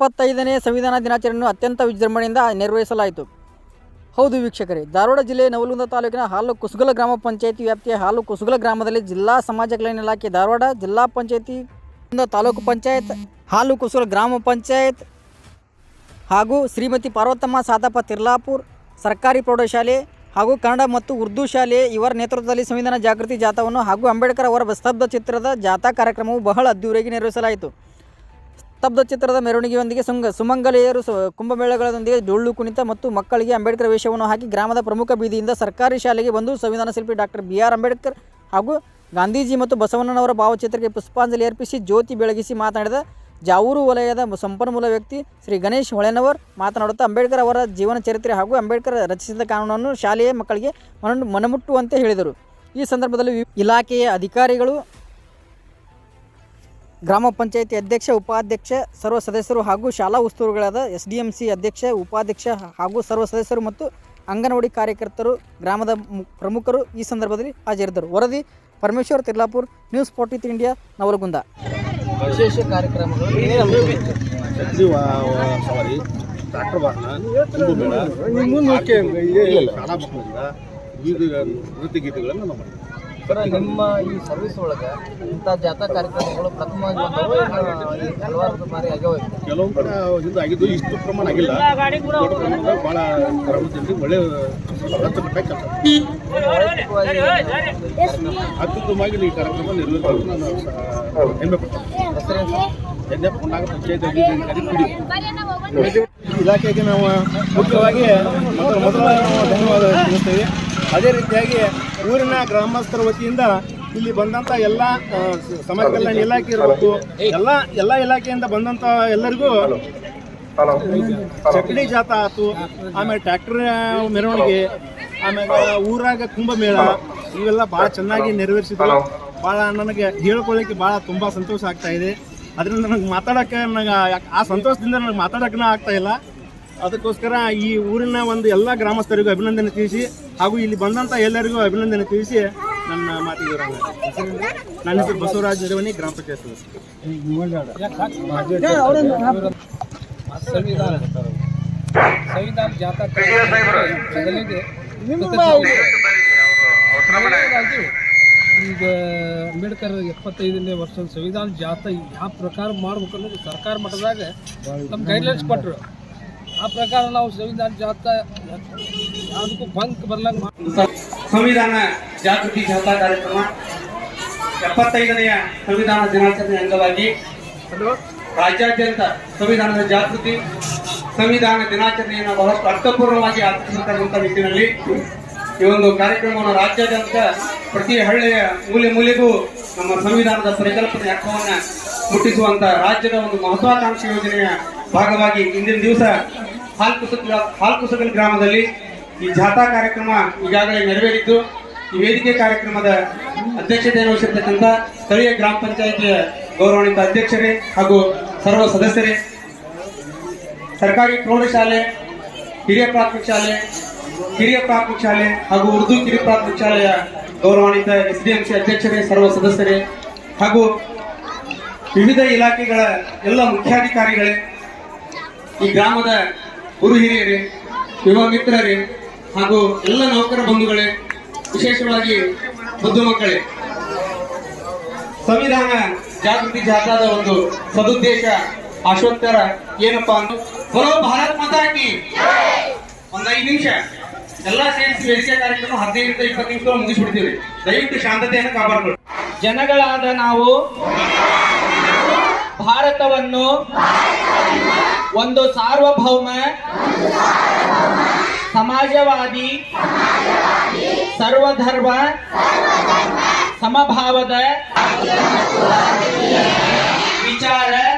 ಇಪ್ಪತ್ತೈದನೇ ಸಂವಿಧಾನ ದಿನಾಚರಣೆಯನ್ನು ಅತ್ಯಂತ ವಿಜೃಂಭಣೆಯಿಂದ ನಿರ್ವಹಿಸಲಾಯಿತು. ಹೌದು ವೀಕ್ಷಕರೇ, ಧಾರವಾಡ ಜಿಲ್ಲೆ ನವಲುಂದ ತಾಲೂಕಿನ ಹಾಲು ಕುಸುಗಲ ಗ್ರಾಮ ಪಂಚಾಯಿತಿ ವ್ಯಾಪ್ತಿಯ ಹಾಲು ಕುಸುಗಲ ಗ್ರಾಮದಲ್ಲಿ ಜಿಲ್ಲಾ ಸಮಾಜ ಕಲ್ಯಾಣ ಇಲಾಖೆ ಧಾರವಾಡ ಜಿಲ್ಲಾ ಪಂಚಾಯಿತಿ ತಾಲೂಕು ಪಂಚಾಯತ್, ಹಾಲು ಕುಸುಗಲ ಗ್ರಾಮ ಪಂಚಾಯತ್ ಹಾಗೂ ಶ್ರೀಮತಿ ಪಾರ್ವತಮ್ಮ ಸಾದಪ್ಪ ತಿರ್ಲಾಪುರ್ ಸರ್ಕಾರಿ ಪ್ರೌಢಶಾಲೆ ಹಾಗೂ ಕನ್ನಡ ಮತ್ತು ಉರ್ದು ಶಾಲೆ ಇವರ ನೇತೃತ್ವದಲ್ಲಿ ಸಂವಿಧಾನ ಜಾಗೃತಿ ಜಾಥಾವನ್ನು ಹಾಗೂ ಅಂಬೇಡ್ಕರ್ ಅವರ ಸ್ತಬ್ಧ ಚಿತ್ರದ ಜಾಥಾ ಕಾರ್ಯಕ್ರಮವು ಬಹಳ ಅದ್ದೂರಿಯಾಗಿ ನಿರ್ವಹಿಸಲಾಯಿತು. ಸ್ತಬ್ಧ ಚಿತ್ರದ ಮೆರವಣಿಗೆಯೊಂದಿಗೆ ಸುಂಗ ಸುಮಂಗಲೆಯರು ಕುಂಭಮೇಳಗಳೊಂದಿಗೆ ಡೊಳ್ಳು ಕುಣಿತ ಮತ್ತು ಮಕ್ಕಳಿಗೆ ಅಂಬೇಡ್ಕರ್ ವೇಷವನ್ನು ಹಾಕಿ ಗ್ರಾಮದ ಪ್ರಮುಖ ಬೀದಿಯಿಂದ ಸರ್ಕಾರಿ ಶಾಲೆಗೆ ಬಂದು ಸಂವಿಧಾನ ಶಿಲ್ಪಿ ಡಾಕ್ಟರ್ ಬಿ ಆರ್ ಅಂಬೇಡ್ಕರ್ ಹಾಗೂ ಗಾಂಧೀಜಿ ಮತ್ತು ಬಸವಣ್ಣನವರ ಭಾವಚಿತ್ರಕ್ಕೆ ಪುಷ್ಪಾಂಜಲಿ ಅರ್ಪಿಸಿ ಜ್ಯೋತಿ ಬೆಳಗಿಸಿ ಮಾತನಾಡಿದ ಜಾವೂರು ವಲಯದ ಸಂಪನ್ಮೂಲ ವ್ಯಕ್ತಿ ಶ್ರೀ ಗಣೇಶ್ ಹೊಳೆನವರ್ ಮಾತನಾಡುತ್ತಾ ಅಂಬೇಡ್ಕರ್ ಅವರ ಜೀವನ ಚರಿತ್ರೆ ಹಾಗೂ ಅಂಬೇಡ್ಕರ್ ರಚಿಸಿದ ಕಾನೂನನ್ನು ಶಾಲೆಯ ಮಕ್ಕಳಿಗೆ ಮನ ಮನಮುಟ್ಟುವಂತೆ ಹೇಳಿದರು. ಈ ಸಂದರ್ಭದಲ್ಲಿ ಇಲಾಖೆಯ ಅಧಿಕಾರಿಗಳು ಗ್ರಾಮ ಪಂಚಾಯಿತಿ ಅಧ್ಯಕ್ಷ ಉಪಾಧ್ಯಕ್ಷ ಸರ್ವ ಸದಸ್ಯರು ಹಾಗೂ ಶಾಲಾ ಉಸ್ತುವಾರಿಗಳಾದ ಎಸ್ ಡಿ ಎಂ ಸಿ ಅಧ್ಯಕ್ಷ ಉಪಾಧ್ಯಕ್ಷ ಹಾಗೂ ಸರ್ವ ಸದಸ್ಯರು ಮತ್ತು ಅಂಗನವಾಡಿ ಕಾರ್ಯಕರ್ತರು ಗ್ರಾಮದ ಪ್ರಮುಖರು ಈ ಸಂದರ್ಭದಲ್ಲಿ ಹಾಜರಿದ್ದರು. ವರದಿ Parameshwar Tirlapur news forty India Navalagunda. ವಿಶೇಷ ಕಾರ್ಯಕ್ರಮಗಳು ಈಗ ನೃತ್ಯ ಗೀತೆಗಳನ್ನು ನಾವು ಸರ್ ನಿಮ್ಮ ಈ ಸರ್ವಿಸ್ ಒಳಗೆ ಇಂಥ ಜಾಥಾ ಕಾರ್ಯಕ್ರಮಗಳು ಪ್ರಥಮ ಹಲವಾರು ಬಾರಿ ಆಗ್ಯಾವ? ಕಡೆ ಹಿಂದೆ ಆಗಿದ್ದು ಇಷ್ಟು ಪ್ರಮಾಣ ಆಗಿಲ್ಲ. ದೊಡ್ಡ ಪ್ರಮಾಣದಾಗ ಭಾಳ ಒಳ್ಳೆ ಅತ್ಯುತ್ತಮವಾಗಿ ಈ ಕಾರ್ಯಕ್ರಮ ನಿರ್ವಹಿಸಲು ನಾನು ಹೆಮ್ಮೆ ಪಡ್ತೇನೆ. ಪಂಚಾಯತ್ ಅಧಿಕಾರಿ ಇಲಾಖೆಗೆ ನಾವು ಮುಖ್ಯವಾಗಿ ಮೊದಲು ಮೊದಲು ನಾವು ಧನ್ಯವಾದ ತಿಳಿಸ್ತೇವೆ. ಅದೇ ರೀತಿಯಾಗಿ ಊರಿನ ಗ್ರಾಮಸ್ಥರ ವತಿಯಿಂದ ಇಲ್ಲಿ ಬಂದಂಥ ಎಲ್ಲ ಸಮಾಜ ಕಲ್ಯಾಣ ಇಲಾಖೆ ಇರಬೇಕು, ಎಲ್ಲ ಎಲ್ಲ ಇಲಾಖೆಯಿಂದ ಬಂದಂಥ ಎಲ್ಲರಿಗೂ ಚಕ್ಡಿ ಜಾತ ಆಯ್ತು ಆಮೇಲೆ ಟ್ರ್ಯಾಕ್ಟರ್ ಮೆರವಣಿಗೆ, ಆಮೇಲೆ ಊರಾಗ ಕುಂಭಮೇಳ, ಇವೆಲ್ಲ ಭಾಳ ಚೆನ್ನಾಗಿ ನೆರವೇರಿಸಿದ್ರು. ಭಾಳ ನನಗೆ ಹೇಳ್ಕೊಳ್ಳಿಕ್ಕೆ ಭಾಳ ತುಂಬ ಸಂತೋಷ ಆಗ್ತಾ ಇದೆ. ಅದರಿಂದ ನನಗೆ ಮಾತಾಡೋಕ್ಕೆ ನನಗೆ ಆ ಸಂತೋಷದಿಂದ ನನಗೆ ಮಾತಾಡೋಕ್ಕೆ ಆಗ್ತಾ ಇಲ್ಲ. ಅದಕ್ಕೋಸ್ಕರ ಈ ಊರಿನ ಒಂದು ಎಲ್ಲ ಗ್ರಾಮಸ್ಥರಿಗೂ ಅಭಿನಂದನೆ ತಿಳಿಸಿ ಹಾಗೂ ಇಲ್ಲಿ ಬಂದಂಥ ಎಲ್ಲರಿಗೂ ಅಭಿನಂದನೆ ತಿಳಿಸಿ ನನ್ನ ಮಾತಿಗೆ. ನನ್ನ ಹೆಸರು ಬಸವರಾಜ್ ನಿರವಣಿ ಗ್ರಾಮ ಪಂಚಾಯತ್ ಸದಸ್ಯ ಸಂವಿಧಾನ ಮೊದಲನೇದಾಗಿ ಈಗ ಅಂಬೇಡ್ಕರ್ ಎಪ್ಪತ್ತೈದನೇ ವರ್ಷದ ಸಂವಿಧಾನ ಜಾತ ಯಾವ ಪ್ರಕಾರ ಮಾಡ್ಬೇಕು ಅನ್ನೋದು ಸರ್ಕಾರ ಮಟ್ಟದಾಗ ನಮ್ಮ ಗೈಡ್ಲೈನ್ಸ್ ಕೊಟ್ಟರು ಆ ಪ್ರಕಾರ ನಾವು ಸಂವಿಧಾನ ಜಾಥಾ ಯಾವುದಕ್ಕೂ ಬಂಕ್ ಬರ್ಲಂಗೆ ಸಂವಿಧಾನ ಜಾಗೃತಿ ಜಾಥಾ ಕಾರ್ಯಕ್ರಮ ಎಪ್ಪತ್ತೈದನೆಯ ಸಂವಿಧಾನ ದಿನಾಚರಣೆ ಅಂಗವಾಗಿ ರಾಜ್ಯಾದ್ಯಂತ ಸಂವಿಧಾನದ ಜಾಗೃತಿ ಸಂವಿಧಾನ ದಿನಾಚರಣೆಯನ್ನು ಬಹಳಷ್ಟು ಅರ್ಥಪೂರ್ಣವಾಗಿ ಆಚರಿಸತಕ್ಕಂಥ ನಿಟ್ಟಿನಲ್ಲಿ ಈ ಒಂದು ಕಾರ್ಯಕ್ರಮವನ್ನು ರಾಜ್ಯಾದ್ಯಂತ ಪ್ರತಿ ಹಳ್ಳಿಯ ಮೂಲೆ ಮೂಲೆಗೂ ನಮ್ಮ ಸಂವಿಧಾನದ ಪರಿಕಲ್ಪನೆ ಅರ್ಥವನ್ನು ಮುಟ್ಟಿಸುವಂತ ರಾಜ್ಯದ ಒಂದು ಮಹತ್ವಾಕಾಂಕ್ಷಿ ಯೋಜನೆಯ ಭಾಗವಾಗಿ ಇಂದಿನ ದಿವಸ ಹಾಲ್ಕುಸಗಲ್ ಹಾಲ್ಕುಸಗಲ್ ಗ್ರಾಮದಲ್ಲಿ ಈ ಜಾಥಾ ಕಾರ್ಯಕ್ರಮ ಈಗಾಗಲೇ ನೆರವೇರಿದ್ದು, ಈ ವೇದಿಕೆ ಕಾರ್ಯಕ್ರಮದ ಅಧ್ಯಕ್ಷತೆಯನ್ನು ವಹಿಸಿರ್ತಕ್ಕಂಥ ಸ್ಥಳೀಯ ಗ್ರಾಮ ಪಂಚಾಯಿತಿಯ ಗೌರವಾನ್ವಿತ ಅಧ್ಯಕ್ಷರೇ ಹಾಗೂ ಸರ್ವ ಸದಸ್ಯರೇ. ಸರ್ಕಾರಿ ಪ್ರೌಢಶಾಲೆ, ಹಿರಿಯ ಪ್ರಾಥಮಿಕ ಶಾಲೆ, ಕಿರಿಯ ಪ್ರಾಥಮಿಕ ಶಾಲೆ ಹಾಗೂ ಉರ್ದು ಕಿರಿಯ ಪ್ರಾಥಮಿಕ ಶಾಲೆಯ ಗೌರವಾನ್ವಿತ ಎಸ್ ಡಿ ಎಂ ಸಿ ಅಧ್ಯಕ್ಷರೇ, ಸರ್ವ ಸದಸ್ಯರೇ, ಹಾಗೂ ವಿವಿಧ ಇಲಾಖೆಗಳ ಎಲ್ಲ ಮುಖ್ಯಾಧಿಕಾರಿಗಳೇ, ಈ ಗ್ರಾಮದ ಗುರು ಹಿರಿಯರೇ, ಯುವ ಮಿತ್ರರೇ, ಹಾಗೂ ಎಲ್ಲ ನೌಕರ ಬಂಧುಗಳೇ, ವಿಶೇಷವಾಗಿ ಮುದ್ದು ಮಕ್ಕಳೇ. ಸಂವಿಧಾನ ಜಾಗೃತಿ ಜಾಥಾದ ಒಂದು ಸದುದ್ದೇಶ ಆಶೋತ್ತರ ಏನಪ್ಪಾ ಅಂದ್ರೆ, ಬರೋ ಭಾರತ್ ಮಾತಾಡಿ ಒಂದ್ ಐದು ನಿಮಿಷ. ಎಲ್ಲ ಸೇರಿಸಿ ವೇದಿಕೆ ಕಾರ್ಯಕ್ರಮ ಹದಿನೈದರಿಂದ ಇಪ್ಪತ್ತು ನಿಮಿಷ ಮುಗಿಸ್ಬಿಡ್ತೀವಿ. ದಯವಿಟ್ಟು ಶಾಂತತೆಯನ್ನು ಕಾಪಾಡ್ಕೊಳ್ಳಿ. ಜನಗಳಾದ ನಾವು ಭಾರತವನ್ನು ಒಂದು ಸಾರ್ವಭೌಮ, ಸಮಾಜವಾದಿ, ಸರ್ವಧರ್ಮ, ಸಮಭಾವದ ವಿಚಾರ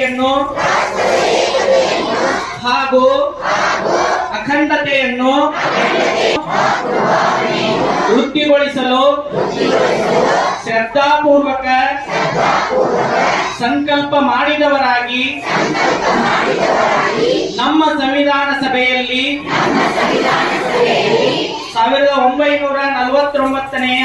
ಏಕತೆಯನ್ನು ಹಾಗೂ ಅಖಂಡತೆಯನ್ನು ವೃತ್ತಿಗೊಳಿಸಲು ಶ್ರದ್ಧಾಪೂರ್ವಕ ಸಂಕಲ್ಪ ಮಾಡಿದವರಾಗಿ ನಮ್ಮ ಸಂವಿಧಾನ ಸಭೆಯಲ್ಲಿ ಸಾವಿರದ ಒಂಬೈನೂರ ನಲವತ್ತೊಂಬತ್ತನೆಯ